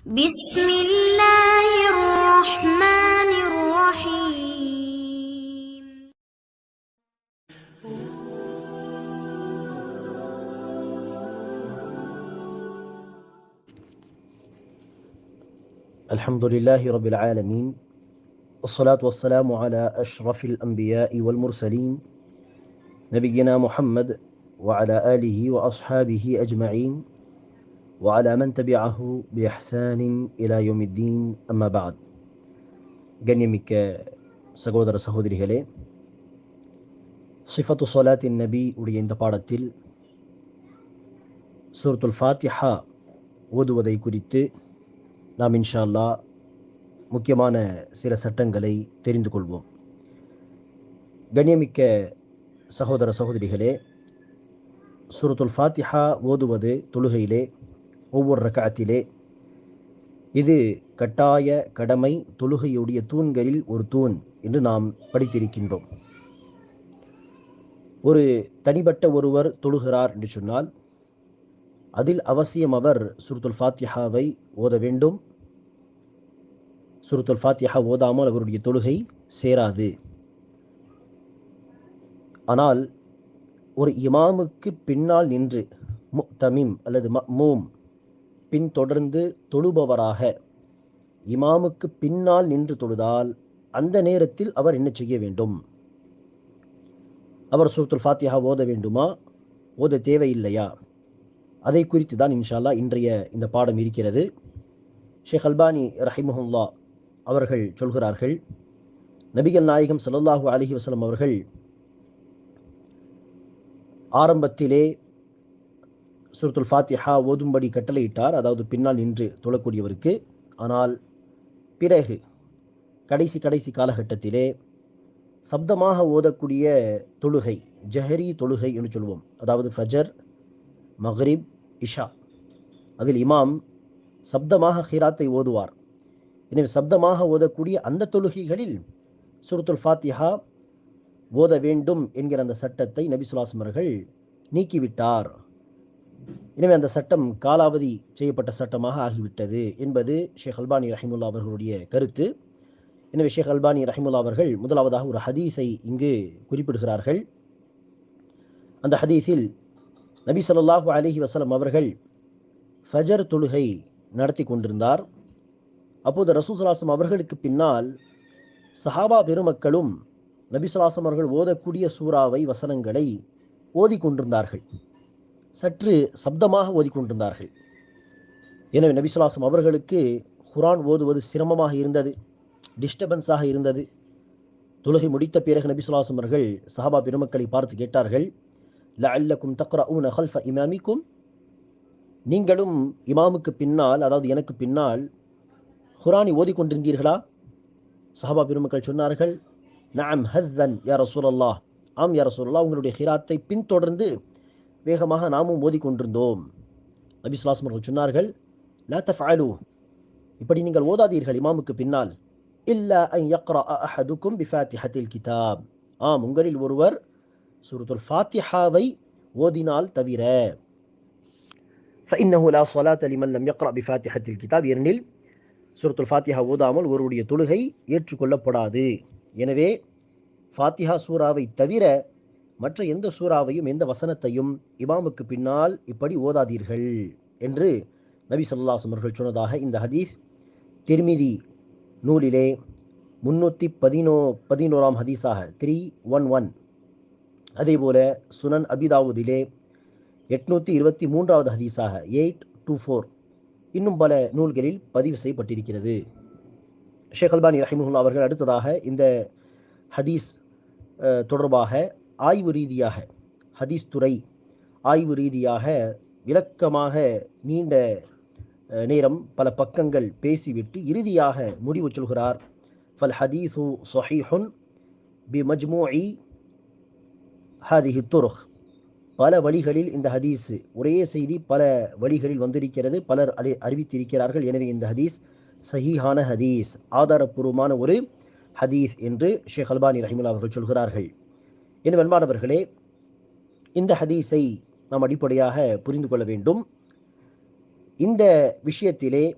بسم الله الرحمن الرحيم. الحمد لله رب العالمين والصلاة والسلام على أشرف الأنبياء والمرسلين نبينا محمد وعلى آله وأصحابه أجمعين. وعلى من تبعه بإحسان إلى يوم الدين أما بعد கண்ணியமிக்க சகோதர சகோதரிகளே சிஃபத்து சொலாத்தின் நபி உடைய இந்த பாடத்தில் சூரத்துல் ஃபாத்திஹா ஓதுவதை குறித்து நாம் இன்ஷா அல்லாஹ் முக்கியமான சில சட்டங்களை தெரிந்து கொள்வோம் கண்ணியமிக்க சகோதர சகோதரிகளே சூரத்துல் ஃபாத்திஹா ஓதுவது தொழுகையிலே ஒவ்வொரு ரக்காத்திலே. இது கட்டாய கடமை தொழுகையுடைய தூண்களில் ஒரு தூண் என்று நாம் படித்திருக்கின்றோம். ஒரு தனிப்பட்ட ஒருவர் தொழுகிறார் என்று சொன்னால் அதில் அவசியம் அவர் சுருத்துல் ஃபாத்தியாவை ஓத வேண்டும். சுருத்துல் ஃபாத்தியா ஓதாமல் அவருடைய தொழுகை சேராது. ஆனால் ஒரு இமாமுக்கு பின்னால் நின்று மு தமிம் அல்லது மூம் பின்தொடர்ந்து தொழுபவராக. இமாமுக்கு பின்னால் நின்று தொழுதால் அந்த நேரத்தில் அவர் என்ன செய்ய வேண்டும்? அவர் சூரத்துல் ஃபாத்தியா ஓத வேண்டுமா? ஓத தேவையில்லையா? அதை குறித்து தான் இன்ஷால்லா இன்றைய இந்த பாடம் இருக்கிறது. ஷேக் அல்பானி ரஹிமஹுல்லா அவர்கள் சொல்கிறார்கள் நபிகள் நாயகம் சல்லாஹூ அலஹி வசலம் அவர்கள் ஆரம்பத்திலே சுரத்துல் ஃபாத்திஹா ஓதும்படி கட்டளையிட்டார். அதாவது பின்னால் நின்று தொழக்கூடியவருக்கு. ஆனால் பிறகு கடைசி கடைசி காலகட்டத்திலே சப்தமாக ஓதக்கூடிய தொழுகை ஜஹரி தொழுகை என்று சொல்வோம். அதாவது ஃபஜர் மஹரிப் இஷா. அதில் இமாம் சப்தமாக ஹிராத்தை ஓதுவார். எனவே சப்தமாக ஓதக்கூடிய அந்த தொழுகைகளில் சுருத்துல் ஃபாத்திஹா ஓத வேண்டும் என்கிற அந்த சட்டத்தை நபி சுல்லாஸ்லம் நீக்கிவிட்டார். எனவே அந்த சட்டம் காலாவதி செய்யப்பட்ட சட்டமாக ஆகிவிட்டது என்பது ஷேக் அல்பானி ரஹிமுல்லா அவர்களுடைய கருத்து. எனவே ஷேக் அல்பானி ரஹிமுல்லா அவர்கள் முதலாவதாக ஒரு ஹதீஸை இங்கு குறிப்பிடுகிறார்கள். அந்த ஹதீஸில் நபி சொல்லாஹு அலிஹி வசலம் அவர்கள் ஃபஜர் தொழுகை நடத்தி கொண்டிருந்தார். அப்போது ரசூசலாசம் அவர்களுக்கு பின்னால் சஹாபா பெருமக்களும் நபி நபிசுலாசம் அவர்கள் ஓதக்கூடிய சூறாவை வசனங்களை ஓதிக்கொண்டிருந்தார்கள் சற்று சப்தமாக ஓதிக்கொண்டிருந்தார்கள். எனவே நபிசுலாசம் அவர்களுக்கு குரான் ஓதுவது சிரமமாக இருந்தது டிஸ்டர்பன்ஸாக இருந்தது. தொழுகை முடித்த பிறகு நபிசுலாசம் அவர்கள் சஹாபா பெருமக்களை பார்த்து கேட்டார்கள் அல்லக்கும் தக்ரா உன் ஹல்ஃப இமாமிக்கும்? நீங்களும் இமாமுக்கு பின்னால் அதாவது எனக்கு பின்னால் குரானை ஓதிக்கொண்டிருந்தீர்களா? சஹாபா பெருமக்கள் சொன்னார்கள் நாம் ஹஸ்தன் யா ரசூலல்லாஹ். ஆம் யா ரசூலல்லாஹ் உங்களுடைய ஹிராத்தை பின்தொடர்ந்து வேகமாக நாமும் ஓதிக்கொண்டிருந்தோம் நபி சுல்லாஸ்ம் அவர்கள் சொன்னார்கள் லா தஃஅலு இப்படி நீங்கள் ஓதாதீர்கள் இமாமுக்கு பின்னால் இல்லா அன் யக்ரா அஹதுக்கும் பிஃபாத்திஹத்தில் கிதாப் ஆம் உங்களில் ஒருவர் சூரத்துல் ஃபாத்திஹாவை ஓதினால் தவிர فإنه لا صلاة لمن لم يقرأ بفاتحة الكتاب ஏனெனில் சூரத்துல் ஃபாத்திஹா ஓதாமல் ஒருவருடைய தொழுகை ஏற்றுக்கொள்ளப்படாது எனவே ஃபாத்திஹா சூறாவை தவிர மற்ற எந்த சூறாவையும் எந்த வசனத்தையும் இமாமுக்கு பின்னால் இப்படி ஓதாதீர்கள் என்று நபி சொல்லாசம் அவர்கள் சொன்னதாக இந்த ஹதீஸ் திருமிதி நூலிலே முன்னூற்றி பதினோ பதினோராம் ஹதீஸாக த்ரீ ஒன் ஒன் அதேபோல சுனன் அபிதாவுதிலே எட்நூற்றி இருபத்தி மூன்றாவது ஹதீஸாக எயிட் டூ ஃபோர் இன்னும் பல நூல்களில் பதிவு செய்யப்பட்டிருக்கிறது. ஷேக் அல்பானி ரஹிமுல்லா அவர்கள் அடுத்ததாக இந்த ஹதீஸ் தொடர்பாக ஆய்வு ரீதியாக ஹதீஸ் துறை ஆய்வு ரீதியாக விளக்கமாக நீண்ட நேரம் பல பக்கங்கள் பேசிவிட்டு இறுதியாக முடிவு சொல்கிறார். ஃபல் ஹதீஸு சொஹீஹுன் பி மஜ்மூஇ ஹதிஹி துருக். பல வழிகளில் இந்த ஹதீஸ் ஒரே செய்தி பல வழிகளில் வந்திருக்கிறது. பலர் அறி அறிவித்திருக்கிறார்கள். எனவே இந்த ஹதீஸ் சஹீஹான ஹதீஸ் ஆதாரப்பூர்வமான ஒரு ஹதீஸ் என்று ஷேக் அல்பானி ரஹிமுல்லா அவர்கள் சொல்கிறார்கள். என் அன்பானவர்களே இந்த ஹதீஸை நாம் அடிப்படையாக புரிந்து கொள்ள வேண்டும். இந்த விஷயத்திலே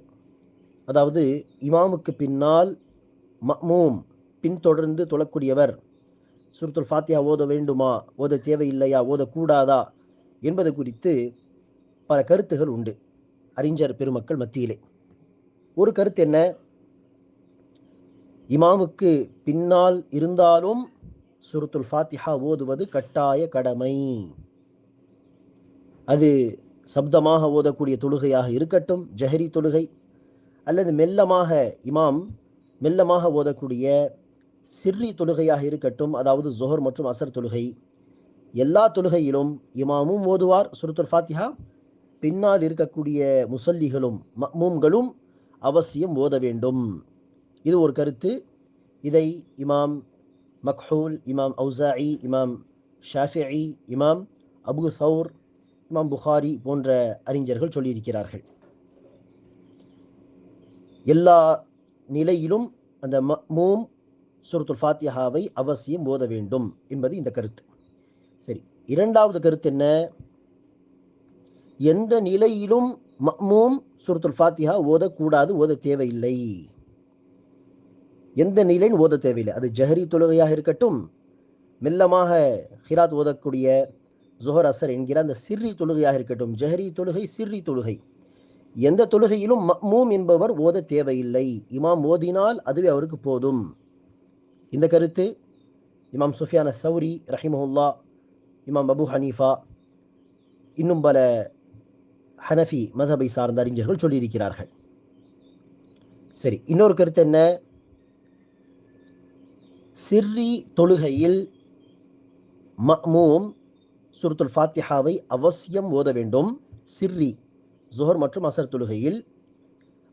அதாவது இமாமுக்கு பின்னால் மமூம் பின்தொடர்ந்து தொழக்கூடியவர் சுருத்துல் ஃபாத்தியா ஓத வேண்டுமா ஓத தேவையில்லையா ஓதக்கூடாதா என்பது குறித்து பல கருத்துகள் உண்டு. அறிஞர் பெருமக்கள் மத்தியிலே. ஒரு கருத்து என்ன? இமாமுக்கு பின்னால் இருந்தாலும் சுருத்துல் ஃபாத்திஹா ஓதுவது கட்டாய கடமை. அது சப்தமாக ஓதக்கூடிய தொழுகையாக இருக்கட்டும் ஜஹரி தொழுகை அல்லது மெல்லமாக இமாம் மெல்லமாக ஓதக்கூடிய சிர்ரி தொழுகையாக இருக்கட்டும் அதாவது ஜொஹர் மற்றும் அசர் தொழுகை. எல்லா தொழுகையிலும் இமாமும் ஓதுவார் சுருத்துல் ஃபாத்திஹா. பின்னால் இருக்கக்கூடிய முசல்லிகளும் மக்மூம்களும் அவசியம் ஓத வேண்டும். இது ஒரு கருத்து. இதை இமாம் மக்ஹூல் இமாம் அவுசாயி இமாம் ஷாஃபிஇ இமாம் அபு சவுர் இமாம் புகாரி போன்ற அறிஞர்கள் சொல்லியிருக்கிறார்கள். எல்லா நிலையிலும் அந்த மக்மூம் சுரத்துல் ஃபாத்தியாவை அவசியம் ஓத வேண்டும் என்பது இந்த கருத்து. சரி இரண்டாவது கருத்து என்ன? எந்த நிலையிலும் மக்மூம் சுரத்துல் ஃபாத்தியா ஓதக்கூடாது ஓத தேவையில்லை. எந்த நிலையும் ஓத தேவையில்லை. அது ஜஹரி தொழுகையாக இருக்கட்டும் மெல்லமாக ஹிராத் ஓதக்கூடிய ஜொஹர் அசர் என்கிற அந்த சிர்ரி தொழுகையாக இருக்கட்டும். ஜஹரி தொழுகை சிர்ரி தொழுகை. எந்த தொழுகையிலும் மக்மூம் என்பவர் ஓத தேவையில்லை. இமாம் ஓதினால் அதுவே அவருக்கு போதும். இந்த கருத்து இமாம் சுஃபியான சௌரி ரஹிமஹுல்லா இமாம் அபு ஹனீஃபா இன்னும் பல ஹனஃபி மதபை சார்ந்த அறிஞர்கள் சொல்லியிருக்கிறார்கள். சரி இன்னொரு கருத்து என்ன? சிர்ரி தொழுகையில் மமூம் சுருத்துல் ஃபாத்திஹாவை அவசியம் ஓத வேண்டும். சிர்ரி ஜுஹர் மற்றும் அசர் தொழுகையில்.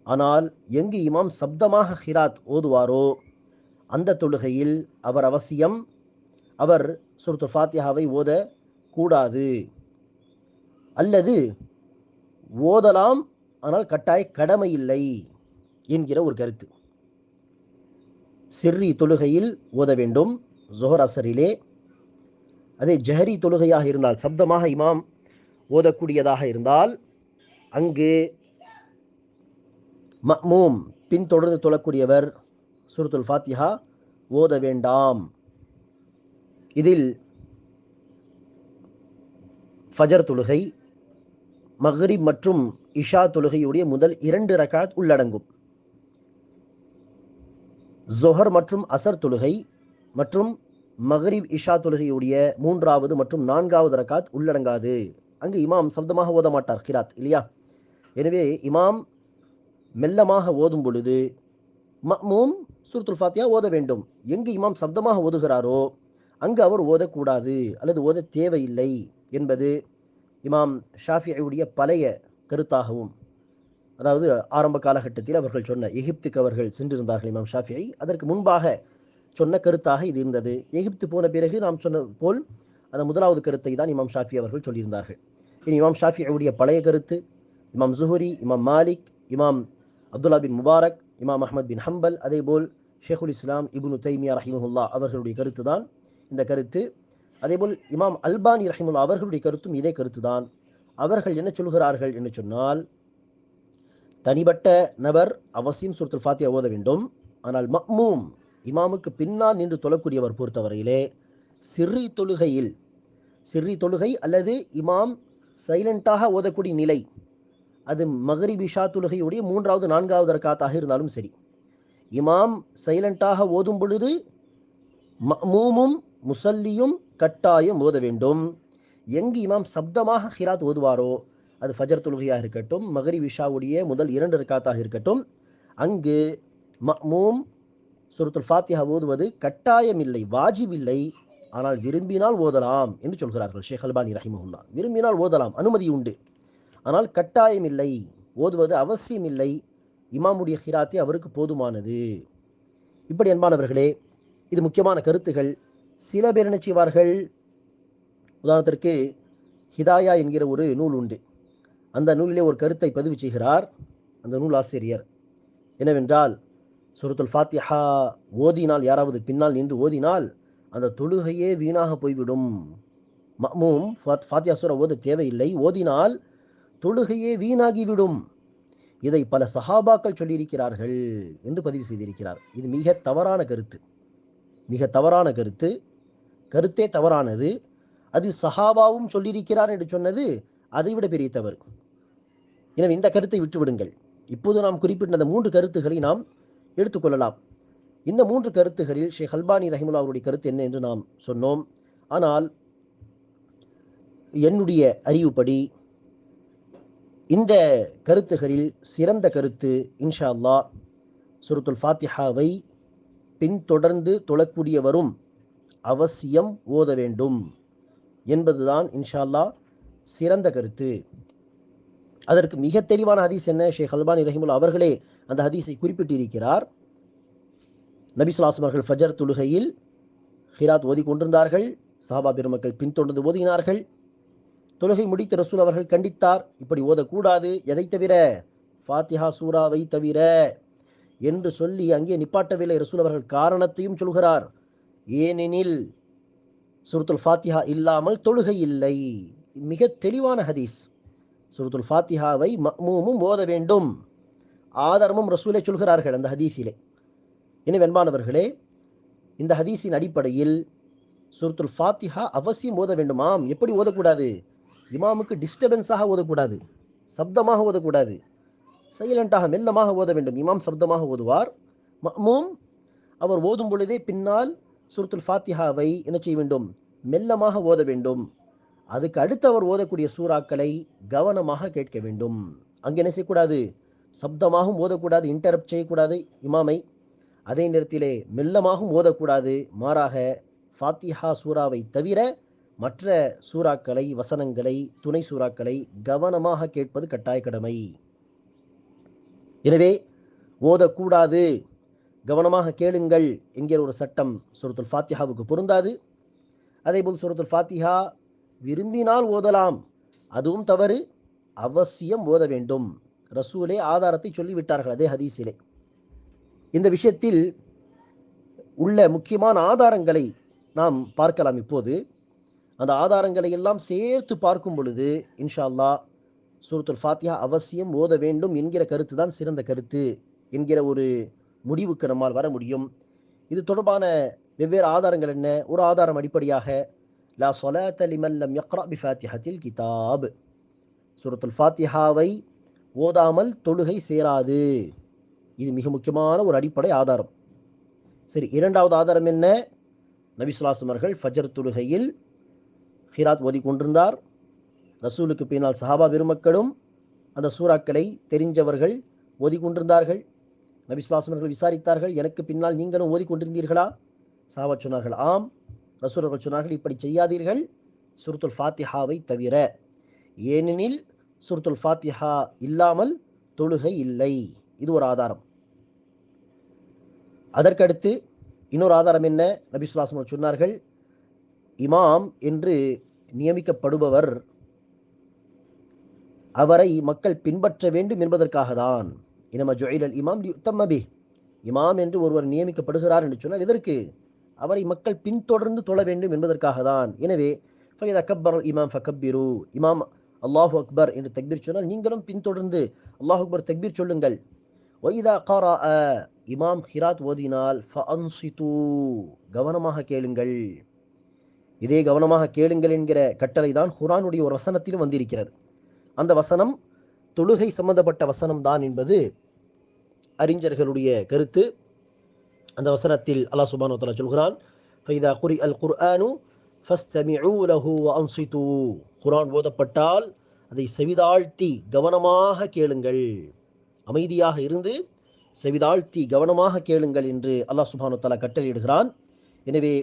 ஆனால் எங்கு இமாம் சப்தமாக ஹிராத் ஓதுவாரோ அந்த தொழுகையில் அவர் அவசியம் அவர் சுருத்துல் ஃபாத்திஹாவை ஓத கூடாது. அல்லது ஓதலாம் ஆனால் கட்டாய கடமை இல்லை என்கிற ஒரு கருத்து. சிர்ரி தொழுகையில் ஓத வேண்டும். ஜொஹர் அசரிலே. அதே ஜஹரி தொழுகையாக இருந்தால் சப்தமாக இமாம் ஓதக்கூடியதாக இருந்தால் அங்கு மக்மூம் பின்தொடர்ந்து தொழக்கூடியவர் சுருத்துல் ஃபாத்திஹா ஓத வேண்டாம். இதில் ஃபஜர் தொழுகை மஹரிப் மற்றும் இஷா தொழுகையுடைய முதல் இரண்டு ரகாத் உள்ளடங்கும். ஜொஹர் மற்றும் அசர் தொழுகை மற்றும் மகரிப் இஷா தொழுகையுடைய மூன்றாவது மற்றும் நான்காவது ரக்காத் உள்ளடங்காது. அங்கு இமாம் சப்தமாக ஓத மாட்டார் கிராத் இல்லையா? எனவே இமாம் மெல்லமாக ஓதும் பொழுது மக்மூம் சூரத்துல் ஃபாத்தியா ஓத வேண்டும். எங்கு இமாம் சப்தமாக ஓதுகிறாரோ அங்கு அவர் ஓதக்கூடாது அல்லது ஓத தேவையில்லை என்பது இமாம் ஷாஃபியுடைய பழைய கருத்தாகவும் அதாவது ஆரம்ப காலகட்டத்தில் அவர்கள் சொன்ன எகிப்துக்கு அவர்கள் சென்றிருந்தார்கள் இமாம் ஷாஃபியை. அதற்கு முன்பாக சொன்ன கருத்தாக இது இருந்தது. எகிப்து போன பிறகு நாம் சொன்ன போல் அந்த முதலாவது கருத்தை தான் இமாம் ஷாஃபி அவர்கள் சொல்லியிருந்தார்கள். இனி இமாம் ஷாஃபியுடைய பழைய கருத்து இமாம் ஜுஹுரி இமாம் மாலிக் இமாம் அப்துல்லா பின் முபாரக் இமாம் அஹமத் பின் ஹம்பல் அதேபோல் ஷேகுல் இஸ்லாம் இபுனு தைமியா ரஹிமுல்லா அவர்களுடைய கருத்து தான் இந்த கருத்து. அதேபோல் இமாம் அல்பானி ரஹிமுல்லா அவர்களுடைய கருத்தும் இதே கருத்து தான் அவர்கள் என்ன சொல்கிறார்கள் என்று சொன்னால் தனிப்பட்ட நபர் அவசியம் சுரத்துல் ஃபாத்தியா ஓத வேண்டும். ஆனால் மக்மூம் இமாமுக்கு பின்னால் நின்று தொழக்கூடியவர் பொறுத்தவரையிலே சிறி தொழுகையில் சிறி தொழுகை அல்லது இமாம் சைலண்டாக ஓதக்கூடிய நிலை அது மகரிபிஷா இஷா தொழுகையுடைய மூன்றாவது நான்காவது ரக்காத்தாக இருந்தாலும் சரி. இமாம் சைலண்டாக ஓதும் பொழுது மக்மூமும் முசல்லியும் கட்டாயம் ஓத வேண்டும். எங்கு இமாம் சப்தமாக ஹிராத் ஓதுவாரோ அது ஃபஜர் தொழுகையாக இருக்கட்டும் மகரி விஷாவுடைய முதல் இரண்டு ரக்காத்தாக இருக்கட்டும். அங்கு மக்மூம் சுருத்துல் ஃபாத்தியா ஓதுவது கட்டாயம் இல்லை வாஜிப் இல்லை ஆனால் விரும்பினால் ஓதலாம் என்று சொல்கிறார்கள் ஷேக் அல்பானி ரஹிமஹுல்லா. விரும்பினால் ஓதலாம் அனுமதி உண்டு. ஆனால் கட்டாயம் இல்லை ஓதுவது அவசியம் இல்லை இமாமுடைய ஹிராத்தி அவருக்கு போதுமானது. இப்படி அன்பானவர்களே இது முக்கியமான கருத்துகள். சில பேர் என்ன செய்வார்கள்? உதாரணத்திற்கு ஹிதாயா என்கிற ஒரு நூல் உண்டு. அந்த நூலிலே ஒரு கருத்தை பதிவு செய்கிறார் அந்த நூல் ஆசிரியர். என்னவென்றால் சுரத்துல் ஃபாத்திஹா ஓதினால் யாராவது பின்னால் நின்று ஓதினால் அந்த தொழுகையே வீணாக போய்விடும். மமும் ஃபாத்- ஃபாத்தியா சூரா ஓத தேவையில்லை. ஓதினால் தொழுகையே வீணாகிவிடும். இதை பல சஹாபாக்கள் சொல்லியிருக்கிறார்கள் என்று பதிவு செய்திருக்கிறார். இது மிக தவறான கருத்து. மிக தவறான கருத்து. கருத்தே தவறானது. அது சஹாபாவும் சொல்லியிருக்கிறார் என்று சொன்னது அதைவிட பெரிய தவறு. எனவே இந்த கருத்தை விட்டுவிடுங்கள். இப்போது நாம் குறிப்பிட்ட அந்த மூன்று கருத்துக்களை நாம் எடுத்துக்கொள்ளலாம் இந்த மூன்று கருத்துகளில் ஷேக் ஹல்பானி ரஹிமுல்லா அவருடைய கருத்து என்ன என்று நாம் சொன்னோம். ஆனால் என்னுடைய அறிவுப்படி இந்த கருத்துகளில் சிறந்த கருத்து இன்ஷா அல்லா சுருத்துல் ஃபாத்திஹாவை பின்தொடர்ந்து தொழக்கூடியவரும் அவசியம் ஓத வேண்டும் என்பதுதான் இன்ஷா அல்லா சிறந்த கருத்து. அதற்கு மிக தெளிவான ஹதீஸ் என்ன? ஷேக் ஹல்பான் ரஹிமுல்லா அவர்களே அந்த ஹதீஸை குறிப்பிட்டிருக்கிறார். நபி அவர்கள் ஃபஜர் தொழுகையில் ஹிராத் ஓதி கொண்டிருந்தார்கள். சஹாபா பெருமக்கள் பின்தொடர்ந்து ஓதினார்கள். தொழுகை முடித்த ரசூல் அவர்கள் கண்டித்தார். இப்படி ஓதக்கூடாது. எதை தவிர? ஃபாத்திஹா சூராவை தவிர. என்று சொல்லி அங்கே நிப்பாட்டவில்லை. ரசூல் அவர்கள் காரணத்தையும் சொல்கிறார். ஏனெனில் சுருத்துல் ஃபாத்திஹா இல்லாமல் தொழுகை இல்லை. மிக தெளிவான ஹதீஸ். சுருதுல் ஃபாத்திஹாவை மக்மூமும் ஓத வேண்டும். ஆதாரமும் ரசூலை சொல்கிறார்கள் அந்த ஹதீஸிலே. எனவே அன்பானவர்களே இந்த ஹதீஸின் அடிப்படையில் சுருத்துல் ஃபாத்திஹா அவசியம் ஓத வேண்டுமாம். எப்படி ஓதக்கூடாது? இமாமுக்கு டிஸ்டர்பன்ஸாக ஓதக்கூடாது. சப்தமாக ஓதக்கூடாது. சைலண்டாக மெல்லமாக ஓத வேண்டும். இமாம் சப்தமாக ஓதுவார். மக்மூம் அவர் ஓதும் பொழுதே பின்னால் சுருத்துல் ஃபாத்திஹாவை என்ன செய்ய வேண்டும்? மெல்லமாக ஓத வேண்டும். அதுக்கு அடுத்து அவர் ஓதக்கூடிய சூறாக்களை கவனமாக கேட்க வேண்டும். அங்கே என்ன செய்யக்கூடாது? சப்தமாகவும் ஓதக்கூடாது இன்டரப்ட் செய்யக்கூடாது இமாமை. அதே நேரத்திலே மெல்லமாகவும் ஓதக்கூடாது. மாறாக ஃபாத்திஹா சூறாவை தவிர மற்ற சூறாக்களை வசனங்களை துணை சூறாக்களை கவனமாக கேட்பது கட்டாய கடமை. எனவே ஓதக்கூடாது. கவனமாக கேளுங்கள் என்கிற ஒரு சட்டம் சுரத்துல் ஃபாத்திஹாவுக்கு பொருந்தாது. அதேபோல் சுரத்துல் ஃபாத்திஹா விரும்பினால் ஓதலாம். அதுவும் தவறு. அவசியம் ஓத வேண்டும். ரசூலே ஆதாரத்தை சொல்லிவிட்டார்கள் அதே ஹதீஸிலே. இந்த விஷயத்தில் உள்ள முக்கியமான ஆதாரங்களை நாம் பார்க்கலாம் இப்போது. அந்த ஆதாரங்களை எல்லாம் சேர்த்து பார்க்கும் பொழுது இன்ஷா அல்லாஹ் சூரத்துல் ஃபாத்தியா அவசியம் ஓத வேண்டும் என்கிற கருத்து தான் சிறந்த கருத்து என்கிற ஒரு முடிவுக்கு நம்மால் வர முடியும். இது தொடர்பான வெவ்வேறு ஆதாரங்கள் என்ன? ஒரு ஆதாரம் அடிப்படையாக லா சொலாத்த லிமன் லம் யக்ரா பி ஃபாத்திஹத்தில் கிதாப் சூரத்துல் ஃபாத்திஹாவை ஓதாமல் தொழுகை சேராது. இது மிக முக்கியமான ஒரு அடிப்படை ஆதாரம். சரி இரண்டாவது ஆதாரம் என்ன? நபி அவர்கள் ஃபஜர் தொழுகையில் ஹிராத் ஓதி கொண்டிருந்தார். ரசூலுக்கு பின்னால் சஹாபா பெருமக்களும் அந்த சூறாக்களை தெரிஞ்சவர்கள் ஓதி கொண்டிருந்தார்கள். நபி அவர்கள் விசாரித்தார்கள் எனக்கு பின்னால் நீங்களும் ஓதி கொண்டிருந்தீர்களா? சஹாபா சொன்னார்கள் ஆம். ரசூல் சொன்னார்கள் இப்படி செய்யாதீர்கள் சுருத்துல் ஃபாத்திஹாவை தவிர. ஏனெனில் சுருத்துல் ஃபாத்திஹா இல்லாமல் தொழுகை இல்லை. இது ஒரு ஆதாரம். அதற்கடுத்து இன்னொரு ஆதாரம் என்ன? நபி சொன்னார்கள் இமாம் என்று நியமிக்கப்படுபவர் அவரை மக்கள் பின்பற்ற வேண்டும் என்பதற்காக தான். இனம ஜொயிலல் இமாம் யுத்தம்மபி இமாம் என்று ஒருவர் நியமிக்கப்படுகிறார் என்று சொன்னால் எதற்கு? அவரை மக்கள் பின்தொடர்ந்து தொழ வேண்டும் என்பதற்காக தான் எனவே ஃபைத் அக்கபர் இமாம் ஃபக்கபிரு இமாம் அல்லாஹு அக்பர் என்று தக்பீர் சொன்னால் நீங்களும் பின்தொடர்ந்து அல்லாஹு அக்பர் தக்பீர் சொல்லுங்கள். ஒய்தா காரா இமாம் ஹிராத் ஓதினால் ஃபஅன்சித்து கவனமாக கேளுங்கள். இதே கவனமாக கேளுங்கள் என்கிற கட்டளை தான் குரானுடைய ஒரு வசனத்திலும் வந்திருக்கிறது. அந்த வசனம் தொழுகை சம்பந்தப்பட்ட வசனம் தான் என்பது அறிஞர்களுடைய கருத்து. அந்த வசனத்தில் அல்லாஹ் சுபானு தலா சொல்கிறான் ஃபைதா குரி அல் குர்ஆனு ஃபஸ்தமிஉ லஹு வஅன்சித்து குர்ஆன் ஓதப்பட்டால் அதை செவிதாழ்த்தி கவனமாக கேளுங்கள். அமைதியாக இருந்து செவிதாழ்த்தி கவனமாக கேளுங்கள் என்று அல்லாஹ் சுபானு தலா கட்டளையிடுகிறான். எனவே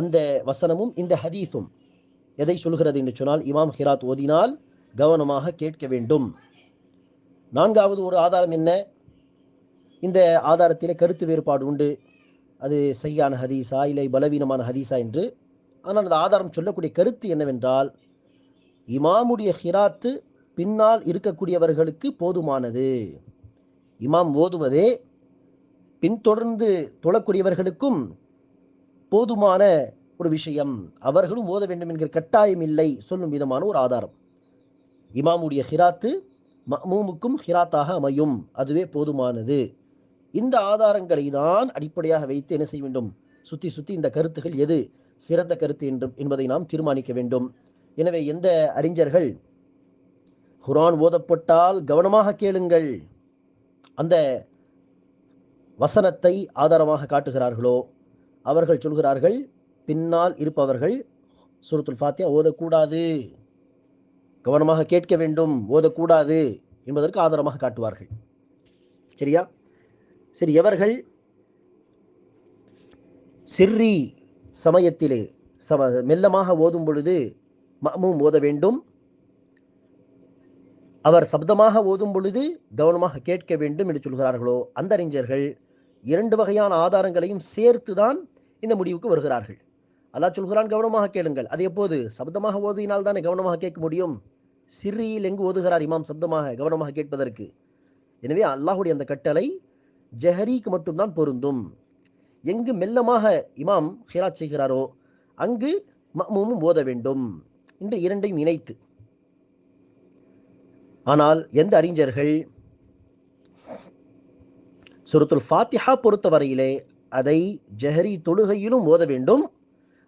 அந்த வசனமும் இந்த ஹதீஸும் எதை சொல்கிறது என்று சொன்னால் இமாம் ஹிராத் ஓதினால் கவனமாக கேட்க வேண்டும். நான்காவது ஒரு ஆதாரம் என்ன? இந்த ஆதாரத்திலே கருத்து வேறுபாடு உண்டு. அது சரியான ஹதீஸா இல்லை பலவீனமான ஹதீஸா என்று. ஆனால் அந்த ஆதாரம் சொல்லக்கூடிய கருத்து என்னவென்றால் இமாமுடைய ஹிராத்து பின்னால் இருக்கக்கூடியவர்களுக்கு போதுமானது. இமாம் ஓதுவதே பின்தொடர்ந்து தொழக்கூடியவர்களுக்கும் போதுமான ஒரு விஷயம். அவர்களும் ஓத வேண்டும் என்கிற கட்டாயம் இல்லை சொல்லும் விதமான ஒரு ஆதாரம். இமாமுடைய ஹிராத்து மமூமுக்கும் ஹிராத்தாக அமையும். அதுவே போதுமானது. இந்த ஆதாரங்களை தான் அடிப்படையாக வைத்து என்ன செய்ய வேண்டும்? சுத்தி சுத்தி இந்த கருத்துகள் எது? சிறந்த கருத்து என்றும் என்பதை நாம் தீர்மானிக்க வேண்டும். எனவே எந்த அறிஞர்கள் குரான் ஓதப்பட்டால் கவனமாக கேளுங்கள். அந்த வசனத்தை ஆதாரமாக காட்டுகிறார்களோ? அவர்கள் சொல்கிறார்கள் பின்னால் இருப்பவர்கள் சுருத்துல் ஃபாத்தியா ஓதக்கூடாது. கவனமாக கேட்க வேண்டும் ஓதக்கூடாது என்பதற்கு ஆதாரமாக காட்டுவார்கள். சரியா? சரி எவர்கள்? சிர்ரி சமயத்திலே சம மெல்லமாக ஓதும் பொழுது மமும் ஓத வேண்டும். அவர் சப்தமாக ஓதும் பொழுது கவனமாக கேட்க வேண்டும் என்று சொல்கிறார்களோ அந்த அறிஞர்கள் இரண்டு வகையான ஆதாரங்களையும் சேர்த்து தான் இந்த முடிவுக்கு வருகிறார்கள். அல்லாஹ் சொல்கிறான் கவனமாக கேளுங்கள். அது எப்போது? சப்தமாக ஓதினால் தானே கவனமாக கேட்க முடியும். சிறியில் எங்கு ஓதுகிறார் இமாம் சப்தமாக கவனமாக கேட்பதற்கு? எனவே அல்லாஹுடைய அந்த கட்டளை ஜஹரிக்கு மட்டும்தான் பொருந்தும். எங்கு மெல்லமாக இமாம் ஹிராத் செய்கிறாரோ அங்கு மமுமும் ஓத வேண்டும். இந்த இரண்டையும் இணைத்து. ஆனால் எந்த அறிஞர்கள்? சுரத்துல் ஃபாத்திஹா பொறுத்தவரையிலே அதை ஜஹரி தொழுகையிலும் ஓத வேண்டும்.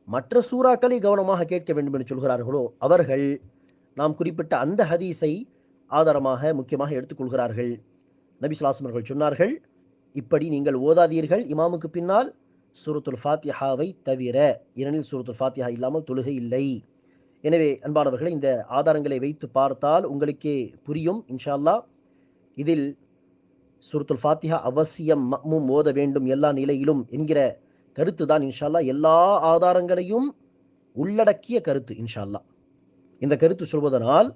மற்ற சூறாக்களை கவனமாக கேட்க வேண்டும் என்று சொல்கிறார்களோ அவர்கள் நாம் குறிப்பிட்ட அந்த ஹதீஸை ஆதாரமாக முக்கியமாக எடுத்துக்கொள்கிறார்கள். நபி சுல்லாஸ்லம் அவர்கள் சொன்னார்கள் இப்படி நீங்கள் ஓதாதீர்கள். இமாமுக்கு பின்னால் சூரத்துல் ஃபாத்தியாவை தவிர ஏனெனில் சூரத்துல் ஃபாத்திஹா இல்லாமல் தொழுகை இல்லை. எனவே அன்பானவர்களை இந்த ஆதாரங்களை வைத்து பார்த்தால் உங்களுக்கே புரியும். இன்ஷால்லா இதில் சூரத்துல் ஃபாத்திஹா அவசியம் மக்மும் ஓத வேண்டும் எல்லா நிலையிலும் என்கிற கருத்து தான் இன்ஷால்லா எல்லா ஆதாரங்களையும் உள்ளடக்கிய கருத்து இன்ஷால்லா இந்த கருத்து சொல்வதனால்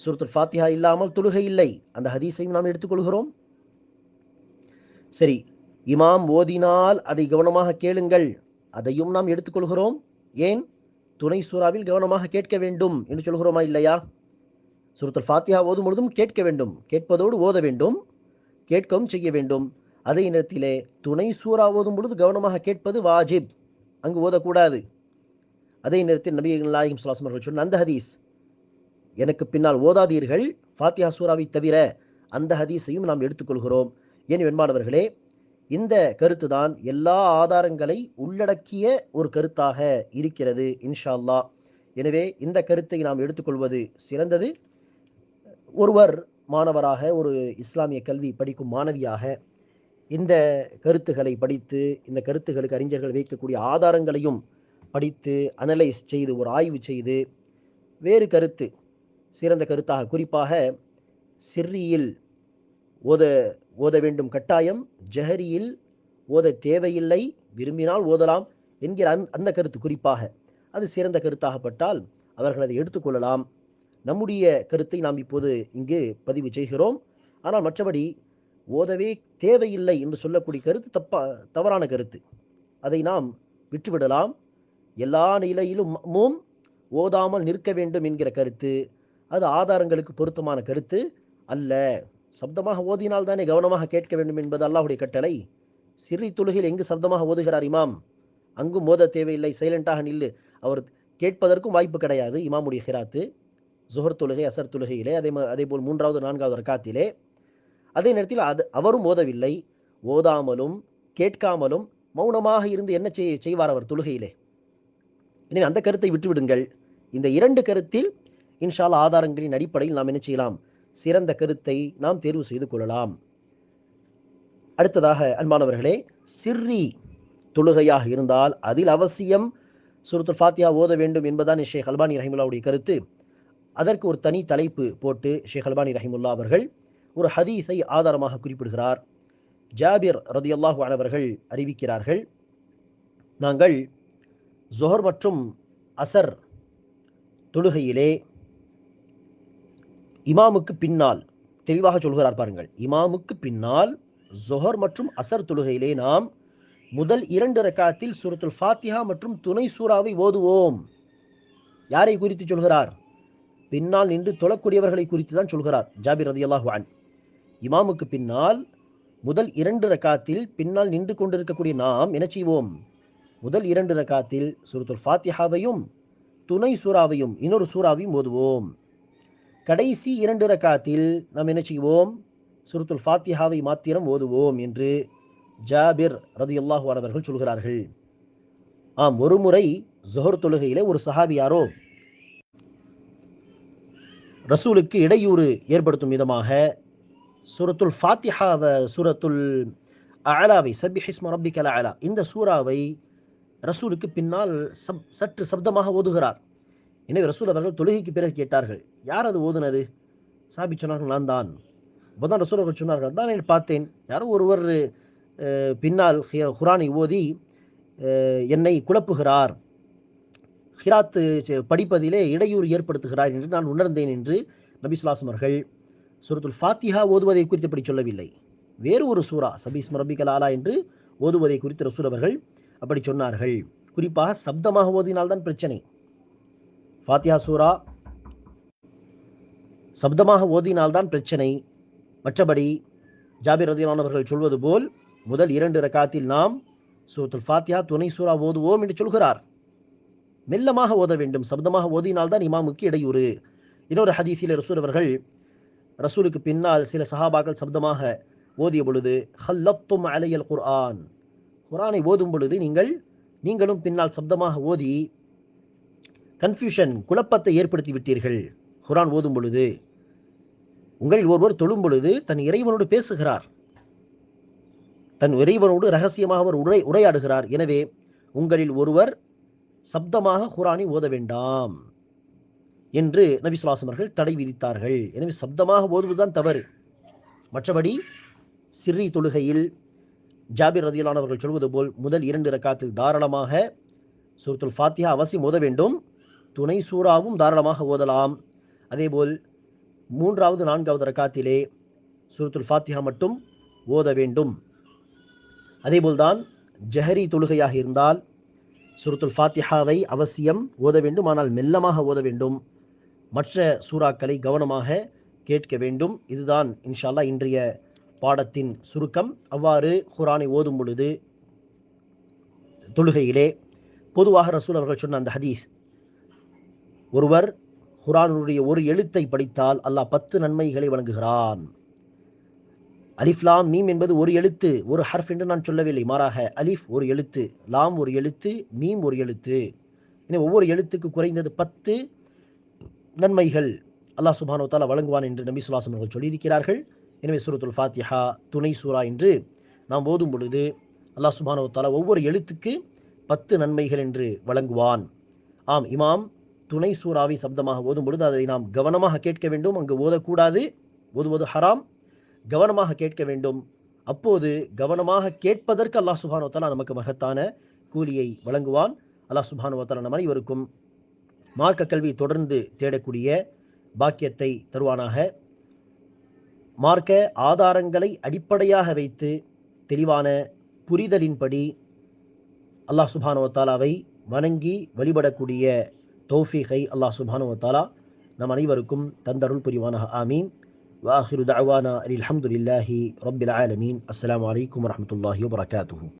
சுருத்துல் ஃபாத்திஹா இல்லாமல் தொழுகை இல்லை. அந்த ஹதீஸையும் நாம் எடுத்துக்கொள்கிறோம் சரி இமாம் ஓதினால் அதை கவனமாக கேளுங்கள். அதையும் நாம் எடுத்துக்கொள்கிறோம். ஏன்? துணை சூறாவில் கவனமாக கேட்க வேண்டும் என்று சொல்கிறோமா இல்லையா? சுருத்தல் ஃபாத்தியா ஓதும் பொழுதும் கேட்க வேண்டும். கேட்பதோடு ஓத வேண்டும். கேட்கவும் செய்ய வேண்டும். அதே நேரத்திலே துணை சூறா ஓதும் பொழுது கவனமாக கேட்பது வாஜிப். அங்கு ஓதக்கூடாது. அதே நேரத்தில் நபி நாயகம் சுல்லாசம் அவர்கள் சொன்ன அந்த ஹதீஸ். எனக்கு பின்னால் ஓதாதீர்கள். ஃபாத்தியா சூறாவை தவிர அந்த ஹதீஸையும் நாம் எடுத்துக்கொள்கிறோம். ஏன் வெண்மானவர்களே இந்த கருத்து தான் எல்லா ஆதாரங்களை உள்ளடக்கிய ஒரு கருத்தாக இருக்கிறது இன்ஷால்லா எனவே இந்த கருத்தை நாம் எடுத்துக்கொள்வது சிறந்தது. ஒருவர் மாணவராக ஒரு இஸ்லாமிய கல்வி படிக்கும் மாணவியாக இந்த கருத்துக்களை படித்து இந்த கருத்துகளுக்கு அறிஞர்கள் வைக்கக்கூடிய ஆதாரங்களையும் படித்து அனலைஸ் செய்து ஒரு ஆய்வு செய்து வேறு கருத்து சிறந்த கருத்தாக குறிப்பாக சிறியில் ஓத ஓத வேண்டும் கட்டாயம். ஜஹரியில் ஓத தேவையில்லை. விரும்பினால் ஓதலாம் என்கிற அந் அந்த கருத்து குறிப்பாக. அது சிறந்த கருத்தாகப்பட்டால் அவர்கள் அதை எடுத்துக்கொள்ளலாம் நம்முடைய கருத்தை நாம் இப்போது இங்கு பதிவு செய்கிறோம். ஆனால் மற்றபடி ஓதவே தேவையில்லை என்று சொல்லக்கூடிய கருத்து தப்பா தவறான கருத்து. அதை நாம் விட்டுவிடலாம். எல்லா நிலையிலும் மக்மூம் ஓதாமல் நிற்க வேண்டும் என்கிற கருத்து. அது ஆதாரங்களுக்கு பொருத்தமான கருத்து அல்ல. சப்தமாக ஓதினால் தானே கவனமாக கேட்க வேண்டும் என்பது அல்லாஹுடைய கட்டளை. சிறி தொழுகையில் எங்கு சப்தமாக ஓதுகிறார் இமாம்? அங்கும் ஓத தேவையில்லை சைலண்டாக நில்லு. அவர் கேட்பதற்கும் வாய்ப்பு கிடையாது இமாமுடைய ஹிராத்து ஜுஹர் தொழுகை அசர் தொழுகையிலே அதே அதே போல் மூன்றாவது நான்காவது ரக்காத்திலே. அதே நேரத்தில் அது அவரும் ஓதவில்லை. ஓதாமலும் கேட்காமலும் மௌனமாக இருந்து என்ன செய் செய்வார் அவர் தொழுகையிலே. எனவே அந்த கருத்தை விட்டுவிடுங்கள். இந்த இரண்டு கருத்தில் இன்ஷால் ஆதாரங்களின் அடிப்படையில் நாம் என்ன செய்யலாம்? சிறந்த கருத்தை நாம் தேர்வு செய்து கொள்ளலாம். அடுத்ததாக அன்பானவர்களே சிர்ரி தொழுகையாக இருந்தால் அதில் அவசியம் சூரத்துல் ஃபாத்தியா ஓத வேண்டும் என்பதான் ஷேக் அல்பானி ரஹிமுல்லாவுடைய கருத்து. அதற்கு ஒரு தனி தலைப்பு போட்டு ஷேக் அல்பானி ரஹிமுல்லா அவர்கள் ஒரு ஹதீஸை ஆதாரமாக குறிப்பிடுகிறார். ஜாபிர் ரதியல்லாஹு அன்ஹு அவர்கள் அறிவிக்கிறார்கள் நாங்கள் ஜொஹர் மற்றும் அசர் தொழுகையிலே இமாமுக்கு பின்னால் தெளிவாக சொல்கிறார் பாருங்கள் இமாமுக்கு பின்னால் ஜொஹர் மற்றும் அசர் தொழுகையிலே நாம் முதல் இரண்டு ரக்காத்தில் சூரத்துல் ஃபாத்திஹா மற்றும் துணை சூறாவை ஓதுவோம். யாரை குறித்து சொல்கிறார்? பின்னால் நின்று தொழக்கூடியவர்களை குறித்து தான் சொல்கிறார் ஜாபிர் ரதி அன். இமாமுக்கு பின்னால் முதல் இரண்டு ரக்காத்தில் பின்னால் நின்று கொண்டிருக்கக்கூடிய நாம் என்ன செய்வோம்? முதல் இரண்டு ரக்காத்தில் சூரத்துல் ஃபாத்திஹாவையும் துணை சூறாவையும் இன்னொரு சூறாவையும் ஓதுவோம். கடைசி இரண்டு ரக்காத்தில் நாம் என்ன செய்வோம்? சுருத்துல் ஃபாத்திஹாவை மாத்திரம் ஓதுவோம் என்று ஜாபிர் ரதியுல்லாஹு அவர்கள் சொல்கிறார்கள். ஆம் ஒரு முறை ஜொஹர் தொழுகையிலே ஒரு சஹாபியாரோ ரசூலுக்கு இடையூறு ஏற்படுத்தும் விதமாக சூரத்துல் ஃபாத்திஹாவை சூரத்துல் அலாவை சபி ஹிஸ்ம ரப்பிக்கல அலா இந்த சூறாவை ரசூலுக்கு பின்னால் சப் சற்று சப்தமாக ஓதுகிறார். எனவே ரசூல் அவர்கள் தொழுகைக்கு பிறகு கேட்டார்கள் யார் அது ஓதுனது? சாபி சொன்னார்கள் நான் தான். அப்போதான் ரசூல் அவர்கள் சொன்னார்கள் தான் என்று பார்த்தேன். யாரோ ஒருவர் பின்னால் ஹி- குரானை ஓதி என்னை குழப்புகிறார். ஹிராத்து படிப்பதிலே இடையூறு ஏற்படுத்துகிறார் என்று நான் உணர்ந்தேன் என்று நபி சுல்லாசம் அவர்கள் ஃபாத்திஹா ஓதுவதை குறித்து படி சொல்லவில்லை. வேறு ஒரு சூரா சபீஸ் ரபிகல் ஆலா என்று ஓதுவதை குறித்து ரசூல் அவர்கள் அப்படி சொன்னார்கள். குறிப்பாக சப்தமாக ஓதினால்தான் பிரச்சனை. ஃபாத்தியா சூரா சப்தமாக ஓதினால்தான் பிரச்சனை. மற்றபடி ஜாபிர் ரதியான் அவர்கள் சொல்வது போல் முதல் இரண்டு ரக்காத்தில் நாம் சூரத்துல் ஃபாத்தியா துணை சூரா ஓதுவோம் என்று சொல்கிறார். மெல்லமாக ஓத வேண்டும். சப்தமாக ஓதினால்தான் இமாமுக்கு இடையூறு. இன்னொரு ஹதீஸில் ரசூல் அவர்கள் ரசூலுக்கு பின்னால் சில சஹாபாக்கள் சப்தமாக ஓதிய பொழுது ஹல்லத்தும் அலையல் குர்ஆன். குரானை ஓதும் பொழுது நீங்கள் நீங்களும் பின்னால் சப்தமாக ஓதி கன்ஃபியூஷன் குழப்பத்தை ஏற்படுத்தி விட்டீர்கள். குரான் ஓதும் பொழுது உங்களில் ஒருவர் தொழும் பொழுது தன் இறைவனோடு பேசுகிறார். தன் இறைவனோடு ரகசியமாக அவர் உரை உரையாடுகிறார். எனவே உங்களில் ஒருவர் சப்தமாக குரானை ஓத வேண்டாம் என்று நபி சுலாசமர்கள் தடை விதித்தார்கள். எனவே சப்தமாக ஓதுவதுதான் தவறு. மற்றபடி சிறி தொழுகையில் ஜாபிர் ரதியிலானவர்கள் சொல்வது போல் முதல் இரண்டு ரக்காத்தில் தாராளமாக சூரத்துல் ஃபாத்தியா அவசியம் ஓத வேண்டும். துணை சூறாவும் தாராளமாக ஓதலாம். அதேபோல் மூன்றாவது நான்காவது ரக்காத்திலே சூரத்துல் ஃபாத்திஹா மட்டும் ஓத வேண்டும். அதேபோல்தான் ஜஹரி தொழுகையாக இருந்தால் சூரத்துல் ஃபாத்திஹாவை அவசியம் ஓத வேண்டும். ஆனால் மெல்லமாக ஓத வேண்டும். மற்ற சூறாக்களை கவனமாக கேட்க வேண்டும். இதுதான் இன்ஷால்லா இன்றைய பாடத்தின் சுருக்கம். அவ்வாறு குரானை ஓதும் பொழுது தொழுகையிலே பொதுவாக ரசூல் அவர்கள் சொன்ன அந்த ஹதீஸ் ஒருவர் குரானுடைய ஒரு எழுத்தை படித்தால் அல்லாஹ் பத்து நன்மைகளை வழங்குகிறான். அலிஃப்லாம் மீம் என்பது ஒரு எழுத்து ஒரு ஹர்ஃப் என்று நான் சொல்லவில்லை. மாறாக அலிஃப் ஒரு எழுத்து லாம் ஒரு எழுத்து மீம் ஒரு எழுத்து. எனவே ஒவ்வொரு எழுத்துக்கு குறைந்தது பத்து நன்மைகள் அல்லாஹ் சுபானோ வழங்குவான் என்று நபி சுல்லாசம் அவர்கள் சொல்லியிருக்கிறார்கள். எனவே சூரத்துல் ஃபாத்திஹா துணை சூரா என்று நாம் ஓதும் பொழுது அல்லாஹ் சுபானோ ஒவ்வொரு எழுத்துக்கு பத்து நன்மைகள் என்று வழங்குவான். ஆம் இமாம் துணை சூறாவை சப்தமாக ஓதும் பொழுது அதை நாம் கவனமாக கேட்க வேண்டும். அங்கு ஓதக்கூடாது. ஓதுவது ஹராம். கவனமாக கேட்க வேண்டும். அப்போது கவனமாக கேட்பதற்கு அல்லாஹ் சுபானுவத்தாலா நமக்கு மகத்தான கூலியை வழங்குவான். அல்லாஹ் சுபானுவத்தாலா நம் அனைவருக்கும் மார்க்க கல்வி தொடர்ந்து தேடக்கூடிய பாக்கியத்தை தருவானாக. மார்க்க ஆதாரங்களை அடிப்படையாக வைத்து தெளிவான புரிதலின்படி அல்லாஹ் சுபானுவத்தாலாவை வணங்கி வழிபடக்கூடிய توفيقي الله سبحانه وتعالى. نمني بركم تندرل بريوانها آمين. وآخر دعوانا الحمد لله رب العالمين. السلام عليكم ورحمة الله وبركاته.